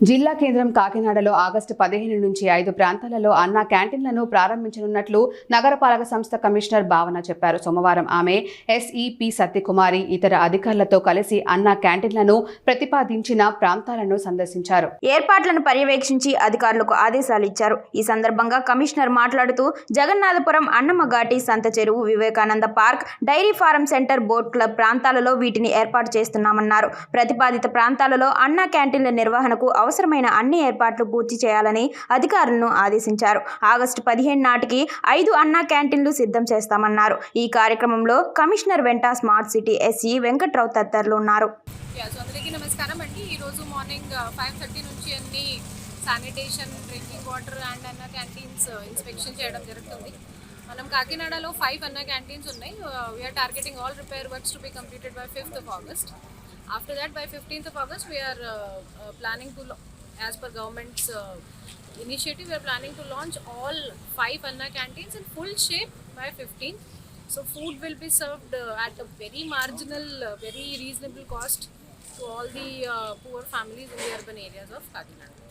జిల్లా కేంద్రం కాకినాడలో ఆగస్టు పదిహేను నుంచి ఐదు ప్రాంతాలలో అన్నా క్యాంటీన్లను ప్రారంభించనున్నట్లు నగరపాలక సంస్థ కమిషనర్ భావన చెప్పారు. సోమవారం ఆమె ఎస్ఈపి సత్యకుమారి ఇతర అధికారులతో కలిసి అన్నా క్యాంటీన్లను ప్రతిపాదించిన ప్రాంతాలను సందర్శించారు. ఏర్పాట్లను పర్యవేక్షించి అధికారులకు ఆదేశాలు ఇచ్చారు. ఈ సందర్భంగా కమిషనర్ మాట్లాడుతూ జగన్నాథపురం అన్నమ్మ ఘాటి సంత చెరువు Vivekananda park dairy farm centre boat club ప్రాంతాలలో వీటిని ఏర్పాటు చేస్తున్నామన్నారు. ప్రతిపాదిత ప్రాంతాలలో అన్నా క్యాంటీన్ల నిర్వహణకు అవసరమైన అన్ని ఏర్పాట్లు పూర్తి చేయాలని అధికారులను ఆదేశించారు. ఆగస్టు పదిహేను నాటికి ఐదు అన్నా క్యాంటీన్లు సిద్ధం చేస్తామన్నారు. ఈ కార్యక్రమంలో కమిషనర్ వెంట స్మార్ట్ సిటీ ఎస్ఈ వెంకట్రావు తదితరులు ఉన్నారు. అందరికీ నమస్కారం అండి. ఈరోజు మార్నింగ్ ఫైవ్ థర్టీ నుంచి అన్ని sanitation drinking water and Anna canteens inspection చేయడం జరుగుతుంది. మనం కాకినాడలో ఫైవ్ అన్న క్యాంటీన్స్ ఉన్నాయి. We're targeting all repair works to be completed by fifth of August After that, by 15th of August, we are uh, uh, planning to, as per government's uh, initiative, we are planning to launch all five Anna canteens in full shape by 15th. So food will be served at a very marginal, very reasonable cost to all the poor families in the urban areas of Kakinada.